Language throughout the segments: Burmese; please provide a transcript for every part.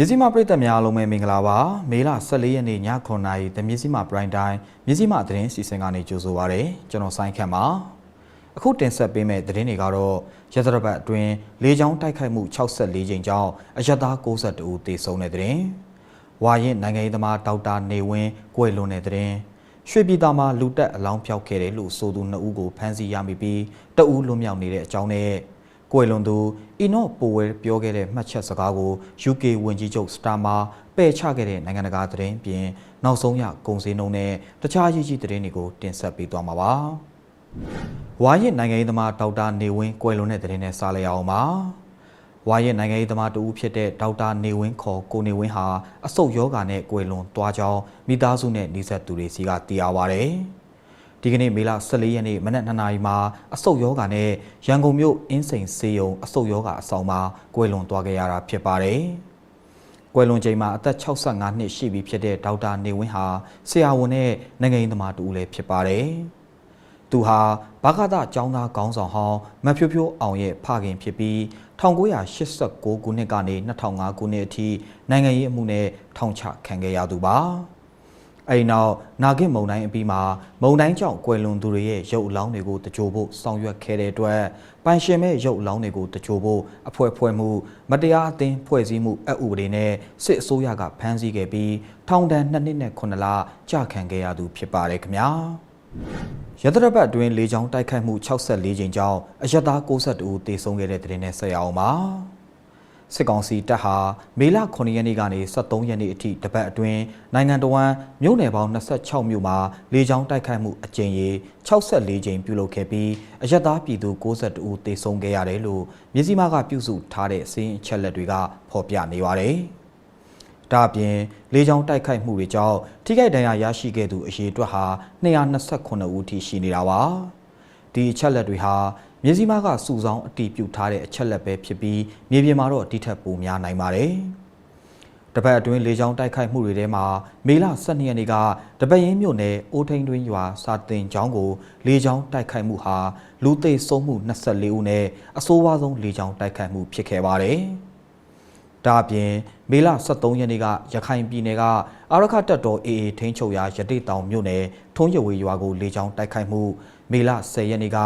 မြစည်းမပရိသတ်များအားလုံးပဲမင်္ဂလာပါမေလ14ရက်နေ့ည9:00နာရီတမြစည်းမပရိုင်တိုင်းမြစည်းမသတင်းစီစဉ်ကနေကြိုဆိုပါရစေကျွန်တော်ဆိုင်းခန့်ပါအခုတင်ဆက်ပေးမယ့်သတင်းတွေကတော့ရသရပတ်အတွင်းလေကြောင်းတိုက်ခိုက်မှု64ကြိမ်ကြောင့်အရသား62ဦးသေဆုံးတဲ့သတင်းဝါရင်နိုင်ငံရေးသမားဒေါက်တာနေဝင်းကွယ်လွန်တဲ့သတင်းရွှေပြည်သာမှာလူတက်အလောင်းဖျောက်ခဲ့တယ်လို့ဆိုသူ2ဦးကိုဖမ်းဆီးရမိပြီးတအူးလွတ်မြောက်နေတဲ့အကြောင်းနဲ့ ကွယ်လွန်သူအီနော့ပိုဝဲပြောခဲ့တဲ့မှတ်ချက်စကားကို UK ဝန်ကြီးချုပ်စတာမာပယ်ချခဲ့တဲ့နိုင်ငံတကာသတင်းပြင်နောက်ဆုံးရကုန်စည်နှုန်းနဲ့တခြားရည်ကြီးသတင်းတွေကိုတင်ဆက်ပေးသွားမှာပါ။ဝါရစ်နိုင်ငံရေးသမားဒေါက်တာနေဝင်းကွယ်လွန်တဲ့သတင်းနဲ့စားလိုက်အောင်ပါ။ဝါရစ်နိုင်ငံရေးသမားတဦးဖြစ်တဲ့ဒေါက်တာနေဝင်းခေါ်ကိုနေဝင်းဟာအဆုတ်ယောဂါနဲ့ကွယ်လွန်သွားကြောင်းမိသားစုနဲ့နှိဆက်သူတွေစီကသိရပါဗျ။ ဒီကနေ့မေလ14ရက်နေ့မနက်2နာရီမှာအဆုတ်ယောဂါနဲ့ရန်ကုန်မြို့အင်းစိန်စေယုံအဆုတ်ယောဂါအဆောင်မှာကွယ်လွန်သွားခဲ့ရတာဖြစ်ပါတယ်။ကွယ်လွန်ချိန်မှာအသက်65နှစ်ရှိပြီဖြစ်တဲ့ဒေါက်တာနေဝင်းဟာဆရာဝန်နဲ့နိုင်ငံရေးသမားတူလည်းဖြစ်ပါတယ်။သူဟာဘာကသကျောင်းသားခေါင်းဆောင်ဟောင်းမဖြိုးဖြိုးအောင်ရဲ့ဖခင်ဖြစ်ပြီး1989ခုနှစ်ကနေ2005ခုနှစ်အထိနိုင်ငံရေးအမှုနဲ့ထောင်ချခံခဲ့ရသူပါ။ အဲဒီနောက်နာဂစ်မုံတိုင်းအပြီးမှာမုံတိုင်းကြောင့်ကွယ်လွန်သူတွေရဲ့ရုပ်အလောင်းတွေကိုတကြိုဖို့ဆောင်ရွက်ခဲ့တဲ့အတွက်ပိုင်ရှင်မဲ့ရုပ်အလောင်းတွေကိုတကြိုဖို့အဖွဲ့ဖွဲ့မှုမတရားအသင်းဖွဲ့စည်းမှုအဥပဒေနဲ့စစ်အစိုးရကဖမ်းဆီးခဲ့ပြီးထောင်ဒဏ်2နှစ်နဲ့9လကြာခံခဲ့ရသူဖြစ်ပါတယ်ခင်ဗျာရသရပတ်အတွင်းလေကြောင်းတိုက်ခိုက်မှု64ကြိမ်ကြောင့်အရသား62ဦးသေဆုံးခဲ့တဲ့တဲ့နဲ့ဆက်ရအောင်ပါ စစ်ကောင်စီတပ်ဟာမေလ9ရက်နေ့ကနေ23ရက်နေ့အထိတပတ်အတွင်းနိုင်ငံတော်ဝန်မြို့နယ်ပေါင်း26မြို့မှာလေကြောင်းတိုက်ခိုက်မှုအကြိမ်ရေ64ကြိမ်ပြုလုပ်ခဲ့ပြီးအရက်သားပြည်သူ62ဦးသေဆုံးခဲ့ရတယ်လို့မြစည်းမကပြုစုထားတဲ့စီးရင်အချက်လက်တွေကဖော်ပြနေပါတယ်။ဒါအပြင်လေကြောင်းတိုက်ခိုက်မှုတွေကြောင့်ထိခိုက်ဒဏ်ရာရရှိခဲ့သူအရေအတွက်ဟာ229ဦးထိရှိနေတာပါ။ဒီအချက်လက်တွေဟာ မြေစီးမကစုဆောင်းအတီးပြုတ်ထားတဲ့အချက်လက်ပဲဖြစ်ပြီးမြေပြင်မှာတော့ဒီထက်ပိုများနိုင်ပါတယ်။တပတ်အတွင်းလေကြောင်းတိုက်ခိုက်မှုတွေထဲမှာမေလ12ရက်နေ့ကတပတ်ရင်းမြို့နယ်အိုးထိန်တွင်းရွာစာတင်ကျောင်းကိုလေကြောင်းတိုက်ခိုက်မှုဟာလူသိဆုံးမှု24ဦးနဲ့အဆိုးဝါးဆုံးလေကြောင်းတိုက်ခိုက်မှုဖြစ်ခဲ့ပါတယ်။ ဒါအပြင်မေလ23ရက်နေ့ကရခိုင်ပြည်နယ်ကအာရခတက်တော် AA ထိန်းချုပ်ရာရတိတောင်မြို့နယ်ထုံးရဝေရွာကိုလေကြောင်းတိုက်ခိုက်မှုမေလ10ရက်နေ့က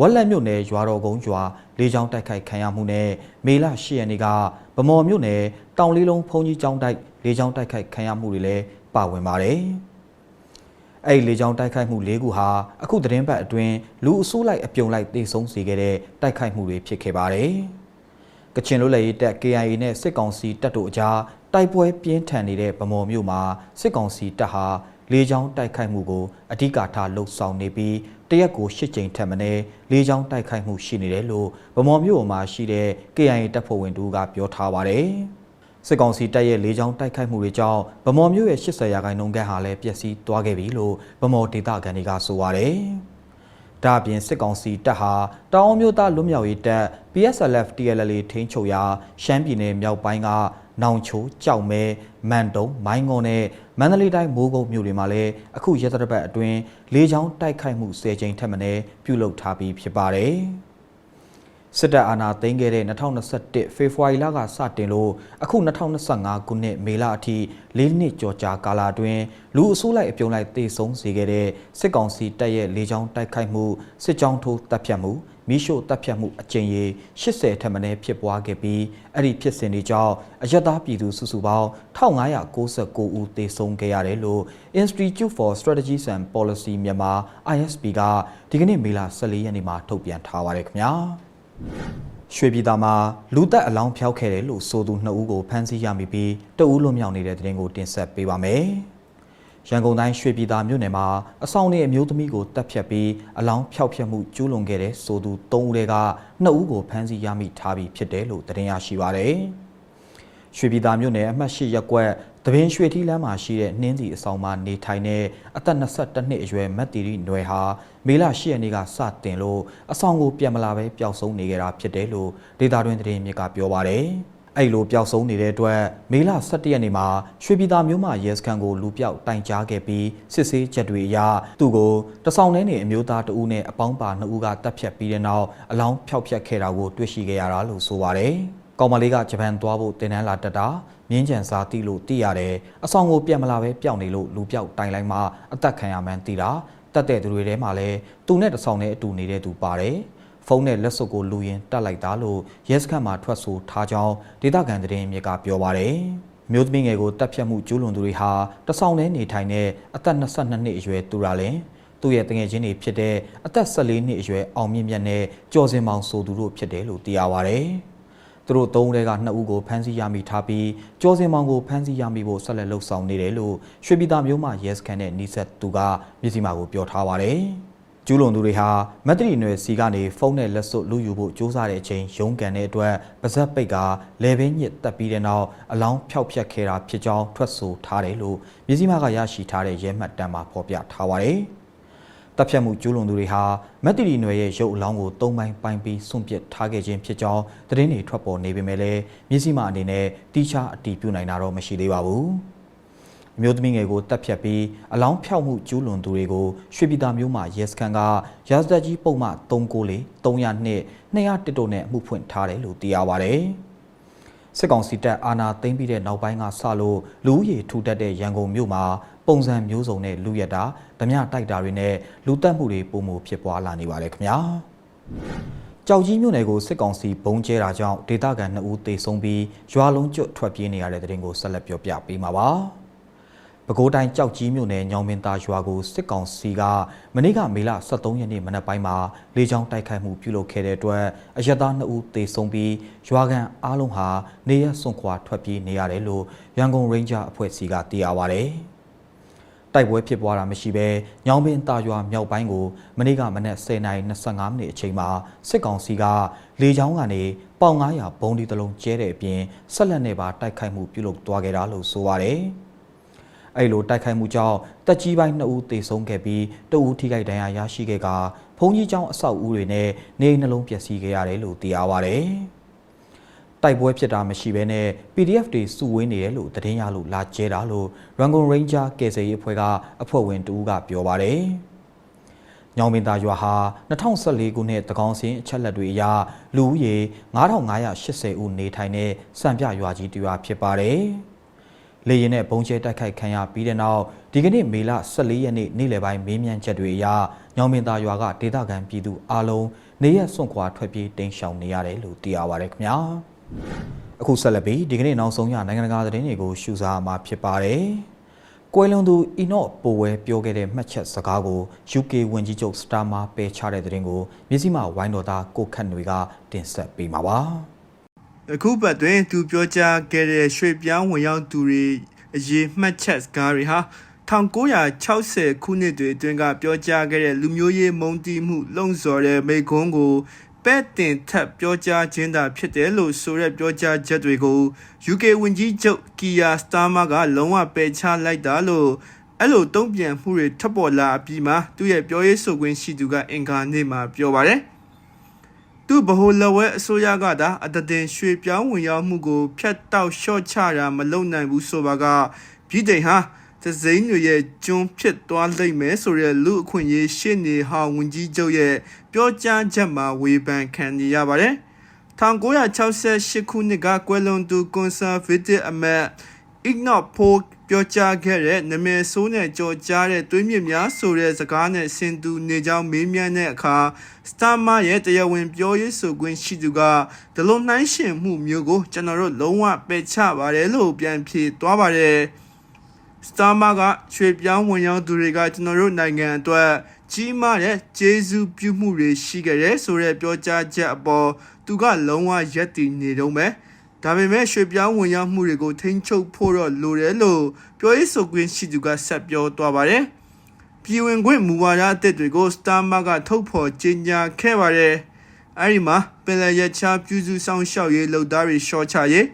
ဝက်လက်မြို့နယ်ရွာတော်ကုန်းရွာလေကြောင်းတိုက်ခိုက်ခံရမှုနဲ့မေလ10ရက်နေ့ကဗမော်မြို့နယ်တောင်လေးလုံးဖုန်ကြီးကျောင်းတိုက်လေကြောင်းတိုက်ခိုက်ခံရမှုတွေလည်းပါဝင်ပါတယ်။အဲ့ဒီလေကြောင်းတိုက်ခိုက်မှု၄ခုဟာအခုသတင်းပတ်အတွင်းလူအစိုးလိုက်အပြုံလိုက်တေဆုံးစေခဲ့တဲ့တိုက်ခိုက်မှုတွေဖြစ်ခဲ့ပါတယ်။ ကချင်လွတ်လပ်ရေးတပ် KIA နဲ့စစ်ကောင်စီတပ်တို့အကြားတိုက်ပွဲပြင်းထန်နေတဲ့ဗမော်မြို့မှာစစ်ကောင်စီတပ်ဟာလေကြောင်းတိုက်ခိုက်မှုကိုအဓိကထားလှုပ်ဆောင်နေပြီးတရက်ကို၈ကြိမ်ထက်မနည်းလေကြောင်းတိုက်ခိုက်မှုရှိနေတယ်လို့ဗမော်မြို့မှာရှိတဲ့ KIA တပ်ဖွဲ့ဝင်တို့ကပြောထားပါတယ်။စစ်ကောင်စီတပ်ရဲ့လေကြောင်းတိုက်ခိုက်မှုတွေကြောင့်ဗမော်မြို့ရဲ့80ရာခိုင်နှုန်းခန့်ဟာလည်းပျက်စီးသွားခဲ့ပြီလို့ဗမော်ဒေသခံတွေကဆိုပါတယ်။ ဒါအပြင်စစ်ကောင်စီတပ်ဟာတောင်အောင်မြို့သားလွတ်မြောက်ရေးတပ် PSLF TLL ထိန်းချုပ်ရာရှမ်းပြည်နယ်မြောက်ပိုင်းကနောင်ချိုကြောက်မဲမန်တုံမိုင်းငုံနဲ့မန္တလေးတိုင်းမိုးကုတ်မြို့တွေမှာလည်းအခုရက်သတ္တပတ်အတွင်းလေကြောင်းတိုက်ခိုက်မှု၁၀ကြိမ်ထက်မနည်းပြုလုပ်ထားပြီးဖြစ်ပါတယ် စစ်တပ်အာဏာသိမ်းခဲ့တဲ့2021ဖေဖော်ဝါရီလကစတင်လို့အခု2025ခုနှစ်မေလအထိ၄နှစ်ကျော်ကြာကာလအတွင်းလူအစိုးလိုက်အပြုံလိုက်တေဆုံးစေခဲ့တဲ့စစ်ကောင်စီတပ်ရဲ့လေကြောင်းတိုက်ခိုက်မှုစစ်ကြောင်းထိုးတပ်ဖြတ်မှုမိရှို့တပ်ဖြတ်မှုအကြိမ်ရေ80ထက်မနည်းဖြစ်ပွားခဲ့ပြီးအဲ့ဒီဖြစ်စဉ်တွေကြောင့်အယက်သားပြည်သူစုစုပေါင်း1599ဦးသေဆုံးခဲ့ရတယ်လို့ Institute for Strategies and Policy မြန်မာ ISP ကဒီကနေ့မေလ14ရက်နေ့မှာထုတ်ပြန်ထားပါတယ်ခင်ဗျာ ရွှေပြည်သာမှာလူသက်အလောင်းဖျောက်ခဲ့တယ်လို့ဆိုသူနှစ်ဦးကိုဖမ်းဆီးရမိပြီးတအူးလွန်မြောက်နေတဲ့တဲ့တင်ကိုတင်ဆက်ပေးပါမယ်။ရန်ကုန်တိုင်းရွှေပြည်သာမြို့နယ်မှာအဆောင်နေအမျိုးသမီးကိုတပ်ဖြတ်ပြီးအလောင်းဖျောက်ဖျက်မှုကျူးလွန်ခဲ့တဲ့ဆိုသူ၃ဦးက2ဦးကိုဖမ်းဆီးရမိထားပြီးဖြစ်တယ်လို့သတင်းရရှိပါရတယ်။ ရွှေပြည်သာမြို့နယ်အမှတ်၈ရပ်ကွက်တပင်းရွှေထီးလမ်းမှာရှိတဲ့နှင်းစီအဆောင်မှာနေထိုင်တဲ့အသက်22နှစ်အရွယ်မတ်တီရီနွယ်ဟာမေလ10ရက်နေ့ကစတင်လို့အဆောင်ကိုပြန်မလာပဲပျောက်ဆုံးနေကြတာဖြစ်တယ်လို့ဒေတာတွင်သတင်းမြစ်ကပြောပါရတယ်။အဲ့လိုပျောက်ဆုံးနေတဲ့အတွက်မေလ17ရက်နေ့မှာရွှေပြည်သာမြို့မှာရဲစခန်းကိုလူပျောက်တိုင်ကြားခဲ့ပြီးစစ်ဆေးချက်တွေအရသူ့ကိုတဆောင်ထဲနေအမျိုးသားတဦးနဲ့အပေါင်းပါနှစ်ဦးကတပ်ဖြတ်ပြီးတဲ့နောက်အလောင်းဖျောက်ဖျက်ခဲ့တာကိုတွေ့ရှိခဲ့ရတာလို့ဆိုပါတယ်။ ကောင်မလေးကဂျပန်သွားဖို့တင်နန်းလာတက်တာမြင်းကြံစားတိလို့သိရတယ်အဆောင်ကိုပြန်မလာပဲပျောက်နေလို့လူပျောက်တိုင်လိုက်မှအသက်ခံရမှန်းသိတာတက်တဲ့သူတွေထဲမှာလည်းသူနဲ့တဆောင်နဲ့အတူနေတဲ့သူပါတယ်ဖုန်းနဲ့လက်စွပ်ကိုလူရင်တက်လိုက်တာလို့ရဲစခန်းမှာထွက်ဆိုထားကြောင်းဒေသခံသတင်းမြစ်ကပြောပါတယ်မျိုးသမီးငယ်ကိုတပ်ဖြတ်မှုကျူးလွန်သူတွေဟာတဆောင်နဲ့နေထိုင်တဲ့အသက်22နှစ်အရွယ်သူရလင်သူ့ရဲ့တငယ်ချင်းတွေဖြစ်တဲ့အသက်14နှစ်အရွယ်အောင်မြင့်မြတ်နဲ့ကျော်စင်မောင်ဆိုသူတို့ဖြစ်တယ်လို့သိရပါဗျ။ သူတို့သုံးတဲကနှစ်ဦးကိုဖမ်းဆီးရမိထားပြီးကျော်စင်မောင်ကိုဖမ်းဆီးရမိဖို့ဆက်လက်လှုပ်ဆောင်နေတယ်လို့ရွှေပြည်သာမြို့မှာရဲစခန်းနဲ့နှိဆက်သူကမြစီမာကိုပြောထားပါတယ်။ကျူးလွန်သူတွေဟာမက်တရီနွယ်စီကနေဖုန်းနဲ့လက်စွပ်လူယူဖို့ကြိုးစားတဲ့အချိန်ရုန်းကန်တဲ့အတွက်ပါဇက်ပိတ်ကလေဘင်းညစ်တက်ပြီးတဲ့နောက်အလောင်းဖျောက်ဖျက်ခဲ့တာဖြစ်ကြောင်းထွက်ဆိုထားတယ်လို့မြစီမာကရရှိထားတဲ့ရဲမှတ်တမ်းမှာဖော်ပြထားပါတယ်။ တပ်ဖြတ်မှုကျူးလွန်သူတွေဟာမက်တရီနွယ်ရဲ့ရုပ်အလောင်းကိုသုံးပိုင်းပိုင်းပြီးစွန့်ပစ်ထားခဲ့ခြင်းဖြစ်ကြောင်းသတင်းတွေထွက်ပေါ်နေပေမဲ့လည်းမြစီမာအနေနဲ့တိကျအတည်ပြုနိုင်တာတော့မရှိသေးပါဘူး။အမျိုးသမီးငယ်ကိုတပ်ဖြတ်ပြီးအလောင်းဖြောက်မှုကျူးလွန်သူတွေကိုရွှေပြည်သာမြို့မှာရဲစခန်းကရာဇသက်ကြီးပုံမှန်394 300နှစ်200တို့နဲ့အမှုဖွင့်ထားတယ်လို့သိရပါဗျ။ စစ်ကောင်စီတပ်အာဏာသိမ်းပြီးတဲ့နောက်ပိုင်းကစလို့လူဦးရေထူထပ်တဲ့ရန်ကုန်မြို့မှာပုံစံမျိုးစုံနဲ့လူရက်တာဓမြတိုက်တာတွေနဲ့လူတက်မှုတွေပုံမှုဖြစ်ပွားလာနေပါတယ်ခင်ဗျာ။ကြောက်ကြီးမြို့နယ်ကိုစစ်ကောင်စီဘုံကျဲတာကြောင့်ဒေသခံ2ဦးသေဆုံးပြီးရွာလုံးကျွတ်ထွက်ပြေးနေရတဲ့တဲ့ရင်ကိုဆက်လက်ပြောပြပေးမှာပါ။ ပဲခူးတိုင်းကြောက်ကြီးမြို့နယ်ညောင်မင်းသားရွာကိုစစ်ကောင်စီကမနေ့ကမေလ23ရက်နေ့မနက်ပိုင်းမှာလေကြောင်းတိုက်ခိုက်မှုပြုလုပ်ခဲ့တဲ့အတွက်အရက်သား2ဦးသေဆုံးပြီးရွာကန်အားလုံးဟာနေရစွန့်ခွာထွက်ပြေးနေရတယ်လို့ရန်ကုန်ရိန်းဂျာအဖွဲ့အစည်းကသိရပါဗျ။တိုက်ပွဲဖြစ်ပွားတာမရှိဘဲညောင်ပင်တာရွာမြောက်ပိုင်းကိုမနေ့ကမနက်10:25မိနစ်အချိန်မှာစစ်ကောင်စီကလေကြောင်းကနေပေါင်900ဘုံဒီတလုံးကျဲတဲ့အပြင်ဆက်လက်နဲ့ပါတိုက်ခိုက်မှုပြုလုပ်သွားခဲ့တာလို့ဆိုပါတယ်။ အဲ့လိုတိုက်ခိုက်မှုကြောင့်တက်ကြီးပိုင်း2ဦးသေဆုံးခဲ့ပြီးတဦးထိခိုက်ဒဏ်ရာရရှိခဲ့ကဘုံကြီးကျောင်းအဆောက်အဦတွေနဲ့နေအိမ်နှလုံးပျက်စီးခဲ့ရတယ်လို့သိရပါဗျ။တိုက်ပွဲဖြစ်တာမရှိဘဲနဲ့ PDF တွေစုဝေးနေတယ်လို့သတင်းရလို့လာကျဲတာလို့ Rangon Ranger ကယ်ဆယ်ရေးအဖွဲ့ကအဖွဲ့ဝင်တူကပြောပါတယ်။ညောင်မင်းသားရွာဟာ2014ခုနှစ်တကောင်စင်းအချက်လက်တွေအရလူဦးရေ9580ဦးနေထိုင်တဲ့စံပြရွာကြီးတရွာဖြစ်ပါတယ်။ လေရင်နဲ့ဘုံကျဲတိုက်ခိုက်ခံရပြီးတဲ့နောက်ဒီကနေ့မေလ14ရက်နေ့နေ့လယ်ပိုင်းမေးမြန်းချက်တွေအရညောင်မင်းသားရွာကဒေသခံပြည်သူအလုံးနေရစွန့်ခွာထွက်ပြေးတိမ်းရှောင်နေရတယ်လို့သိရပါတယ်ခင်ဗျာအခုဆက်လက်ပြီးဒီကနေ့နောက်ဆုံးရနိုင်ငံတကာသတင်းတွေကိုရှုစားမှာဖြစ်ပါတယ်ကွယ်လွန်သူအီနော့ပိုဝဲပြောခဲ့တဲ့မှတ်ချက်စကားကို UK ဝန်ကြီးချုပ်စတာမာပယ်ချတဲ့သတင်းကို မြစည်းမဝိုင်းတော်သားကိုခန့်တွေကတင်ဆက်ပေးမှာပါ။ အခုပတ်တွင်သူပြောကြားခဲ့တဲ့ရွှေပြောင်းဝင်ရောက်သူတွေအရေးမှတ်ချက်စကားတွေဟာ1960ခုနှစ်တွေအတွင်းကပြောကြားခဲ့တဲ့လူမျိုးရေးမုံတီးမှုလုံဆော်တဲ့မိခွန်းကိုပဲ့တင်ထပ်ပြောကြားခြင်းသာဖြစ်တယ်လို့ဆိုတဲ့ပြောကြားချက်တွေကို UK ဝန်ကြီးချုပ်ကီယာစတာမာကလုံးဝပယ်ချလိုက်တာလို့အဲ့လိုတုံ့ပြန်မှုတွေထပ်ပေါ်လာပြီးမှသူ့ရဲ့ပြောရေးဆိုခွင့်ရှိသူကအင်္ဂါနေ့မှာပြောပါတယ်။ သူ့ဗဟိုလက်ဝဲအစိုးရကသာအတတင်ရွှေပြောင်းဝင်ရောက်မှုကိုဖျက်တောက်လျှော့ချတာမလုပ်နိုင်ဘူးဆိုပါကပြည်တိုင်ဟာသစိမ်းတွေရဲ့ကျွန်းဖြစ်သွားလိမ့်မယ်ဆိုတဲ့လူအခွင့်အရေးရှင်းနေဟောင်းဝန်ကြီးချုပ်ရဲ့ပြောကြားချက်မှာဝေဖန်ခံနေရပါတယ်1968ခုနှစ်ကကွယ်လွန်သူကွန်ဆာဗေးတစ်အမတ် Ignat Folk ပြောကြားခဲ့တဲ့နမဲဆိုးနဲ့ကြော်ကြားတဲ့သွေးမြစ်များဆိုတဲ့စကားနဲ့ဆင်တူနေကြောင်းမေးမြန်းတဲ့အခါစတာမာရဲ့တရားဝင်ပြောရေးဆိုခွင့်ရှိသူကဒီလိုနှိုင်းရှင်မှုမျိုးကိုကျွန်တော်တို့လုံးဝပယ်ချပါတယ်လို့ပြန်ဖြေသွားပါတယ်စတာမာကရွှေပြောင်းဝင်ရောက်သူတွေကကျွန်တော်တို့နိုင်ငံအတွက်ကြီးမားတဲ့ကျေးဇူးပြုမှုတွေရှိခဲ့တဲ့ဆိုတဲ့ပြောကြားချက်အပေါ်သူကလုံးဝယက်တည်နေတော့မယ်။ ဒါပေမဲ့ရွှေပြောင်းဝင်ရောက်မှုတွေကိုထိန်းချုပ်ဖို့တော့လိုတယ်လို့ပြောရေးဆိုခွင့်ရှိသူကဆက်ပြောသွားပါတယ်။ပြည်ဝင်ခွင့်မူဝါဒအသစ်တွေကို Starmark ကထုတ်ဖော်ကြေညာခဲ့ပါတယ်။အဲဒီမှာပင်လယ်ရချပြုစုဆောင်ရှောက်ရေးလုပ်သားတွေရှော့ချရေး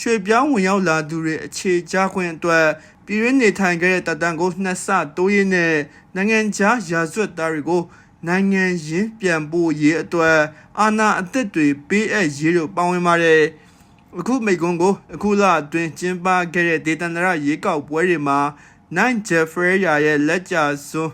ရွှေပြောင်းဝင်ရောက်လာသူတွေအခြေချခွင့်အတွက်ပြည်ရင်းနေထိုင်ခဲ့တဲ့တတန်ကိုနှစ်ဆတိုးရင်းနဲ့နိုင်ငံခြားရာဇဝတ်သားတွေကိုနိုင်ငံရင်းပြန်ပို့ရေးအတွက်အာဏာအသစ်တွေပေးအပ်ရေးတို့ပါဝင်ပါတယ်။ အခုမိကွန်းကိုအခုလအတွင်းကျင်းပခဲ့တဲ့ဒေသန္တရရေကောက်ပွဲတွေမှာနိုင်ဂျက်ဖရဲယာရဲ့လက်ကျစွန်း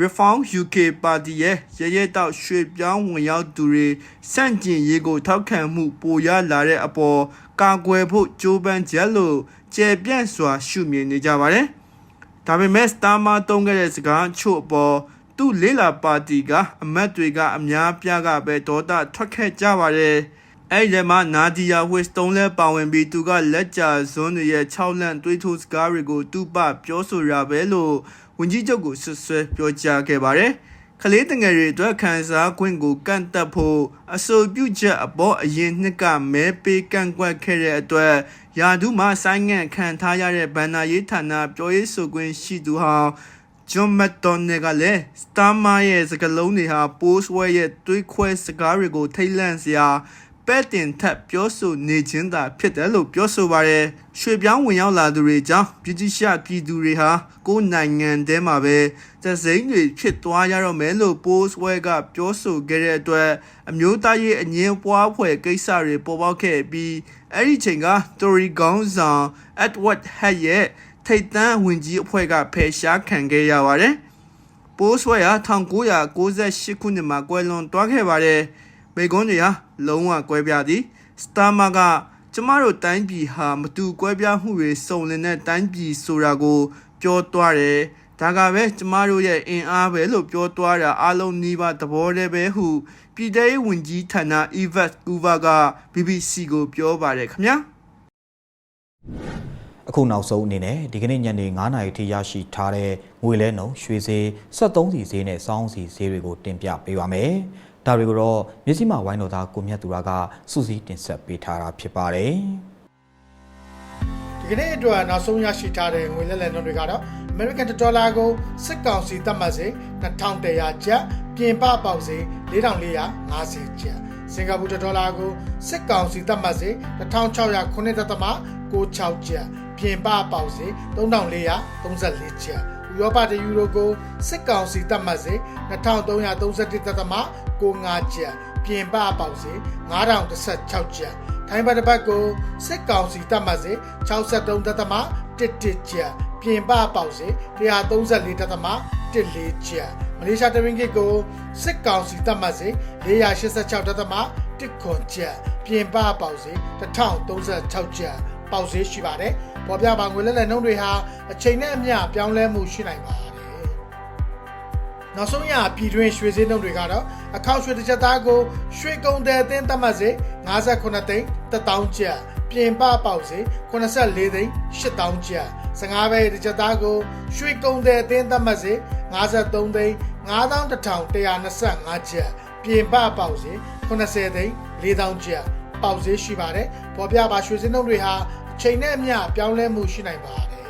Reform UK ပါတီရဲ့ရရဲတောက်ရွှေပြောင်းဝင်ရောက်သူတွေစန့်ကျင်ရေးကိုထောက်ခံမှုပိုရလာတဲ့အပေါ်ကာကွယ်ဖို့ကြိုးပမ်းချက်လို့ကျေပြန့်စွာရှုမြင်နေကြပါတယ်။ဒါပေမဲ့စတာမာတုံးခဲ့တဲ့စကားချို့အပေါ်သူ့လေးလာပါတီကအမတ်တွေကအများပြားကပဲဒေါသထွက်ခဲ့ကြပါတယ်။ အဲ့ဒီမှာနာဒီယာဝစ်တုံးလဲပါဝင်ပြီးသူကလက်ကြဇွန်းတွေရဲ့6လန့်တွေးထိုးစကားတွေကိုသူ့ပပြောဆိုရပဲလို့ဝန်ကြီးချုပ်ကိုဆွဆွဲပြောကြားခဲ့ပါတယ်။ကလေးတငယ်တွေအတွက်ခံစား권ကိုကန့်တက်ဖို့အဆိုပြုချက်အပေါ်အရင်နှစ်ကမဲပေးကန့်ကွက်ခဲ့တဲ့အတွက်ယာဒူးမှာဆိုင်းငံ့ခံထားရတဲ့ဗန္နာရေးဌာနပြောရေးဆိုခွင့်ရှိသူဟာဂျွန်မက်တော်နယ်ကလည်းစတာမာရဲ့စကလုံးတွေဟာပိုးဆွဲရဲ့တွေးခွဲစကားတွေကိုထိတ်လန့်စရာ ပဲ့တင်ထပ်ပြောဆိုနေခြင်းသာဖြစ်တယ်လို့ပြောဆိုပါရယ်ရွှေပြောင်းဝင်ရောက်လာသူတွေကြောင့်ပြည်တိရှပြည်သူတွေဟာကိုယ်နိုင်ငံထဲမှာပဲသစိမ့်တွေဖြစ်သွားရတော့မယ်လို့ပိုးဆွဲကပြောဆိုခဲ့တဲ့အတွက်အမျိုးသားရေးအငင်းပွားဖွယ်ကိစ္စတွေပေါ်ပေါက်ခဲ့ပြီးအဲ့ဒီချိန်ကတိုရီကောင်းဆောင် Edward Head ရဲ့ထိတ်တန့်ဝင်ကြီးအဖွဲ့ကဖယ်ရှားခံခဲ့ရပါတယ်။ပိုးဆွဲဟာ1998ခုနှစ်မှာကွယ်လွန်သွားခဲ့ပါတယ်။မိကွန်းတွေဟာ လုံးဝကွဲပြားသည်။စတာမာကကျမတို့တိုင်းပြည်ဟာမတူကွဲပြားမှုတွေစုံလင်တဲ့တိုင်းပြည်ဆိုတာကိုပြောသွားတယ်။ဒါကပဲကျမတို့ရဲ့အင်အားပဲလို့ပြောသွားတာအလုံးနီးပါးသဘောတည်းပဲဟုပြည်ထောင်စုဝန်ကြီးဌာန Evert Kuva က BBC ကိုပြောပါတယ်ခင်ဗျာ။အခုနောက်ဆုံးအနေနဲ့ဒီကနေ့ညနေ9:00နာရီထိရရှိထားတဲ့ငွေလဲနှုန်းရွှေဈေး73စီဈေးနဲ့စောင်းစီဈေးတွေကိုတင်ပြပေးပါမယ်။ ဒါတွေကိုတော့မြစည်းမဝိုင်းတော်သားကိုမြတ်သူရကစုစည်းတင်ဆက်ပေးထားတာဖြစ်ပါတယ်။ဒီကနေ့အတွက်နောက်ဆုံးရရှိထားတဲ့ငွေလက်လက်နှုန်းတွေကတော့ American Dollar ကိုစစ်ကောင်စီသတ်မှတ်စေ2100ကျပ်ပြင်ပပေါက်စေ4450ကျပ်စင်ကာပူဒေါ်လာကိုစစ်ကောင်စီသတ်မှတ်စေ1609.96ကျပ်ပြင်ပပေါက်စေ3434ကျပ် ဥရောပတယူရိုကိုစစ်ကောင်စီသတ်မှတ်စေ2331.95ကျပ်ပြင်ပပေါက်စေ9016ကျပ်ထိုင်းဘတ်တစ်ပတ်ကိုစစ်ကောင်စီတပ်မှတ်စေ63တက်သမ11ကျပ်ပြင်ပပေါက်စေ134တက်သမ14ကျပ်မလေးရှားတရင်းကစ်ကိုစစ်ကောင်စီတပ်မှတ်စေ486တက်သမ1ခွန်ကျပ်ပြင်ပပေါက်စေ1036ကျပ် ပေါက်စေရှိပါတယ်ပေါ်ပြပါငွေလက်လက်နှုန်းတွေဟာအချိန်နဲ့အမျှပြောင်းလဲမှုရှိနိုင်ပါတယ်နောက်ဆုံးရပြည်တွင်းရွှေစည်းနှုန်းတွေကတော့အခောက်ရွှေတစ်ချက်သားကိုရွှေကုန်တဲ့အသင်းသတ်မှတ်စေ58သိန်း1000ကျပ်ပြင်ပပေါက်စေ84သိန်း8000ကျပ်15ဘဲတစ်ချက်သားကိုရွှေကုန်တဲ့အသင်းသတ်မှတ်စေ53သိန်း9125ကျပ်ပြင်ပပေါက်စေ80သိန်း4000ကျပ်ပေါက်စေရှိပါတယ်ပေါ်ပြပါရွှေစည်းနှုန်းတွေဟာအ ချိန်နဲ့အမျှပြောင်းလဲမှုရှိနိုင်ပါတယ်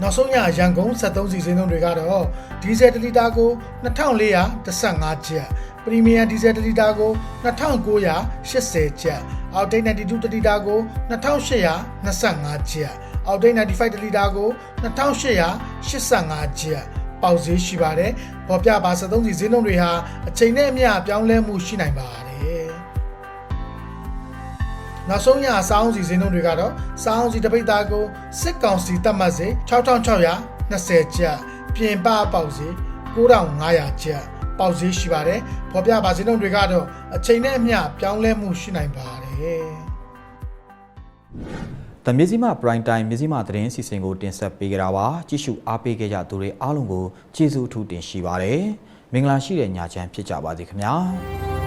နောက်ဆုံးရရန်ကုန်73စီစင်းသုံးတွေကတော့ဒီဇယ်1လီတာကို2415ကျပ်ပရီမီယံဒီဇယ်1လီတာကို2980ကျပ်အောက်တိတ်92တလီတာကို2825ကျပ်အောက်တိတ်95တလီတာကို2885ကျပ်ပေါက်ဈေးရှိပါတယ်ပေါ်ပြပါ73စီစင်းသုံးတွေဟာအချိန်နဲ့အမျှပြောင်းလဲမှုရှိနိုင်ပါတယ် နောက်ဆုံးရစောင်းစီစင်းနှုန်းတွေကတော့စောင်းစီတပိတ်သားကိုစစ်ကောင်စီတပ်မှတ်စေ6620ကျပ်ပြင်ပပေါက်စေ9500ကျပ်ပေါက်စေရှိပါတယ်ဖော်ပြပါစင်းနှုန်းတွေကတော့အချိန်နဲ့အမျှပြောင်းလဲမှုရှိနိုင်ပါတယ်။တမြစည်းမ prime time မြစည်းမသတင်းစီစဉ်ကိုတင်ဆက်ပေးကြတာပါ။ကြည့်ရှုအားပေးခဲ့ကြသူတွေအားလုံးကိုကျေးဇူးအထူးတင်ရှိပါတယ်။မင်္ဂလာရှိတဲ့ညချမ်းဖြစ်ကြပါစေခင်ဗျာ။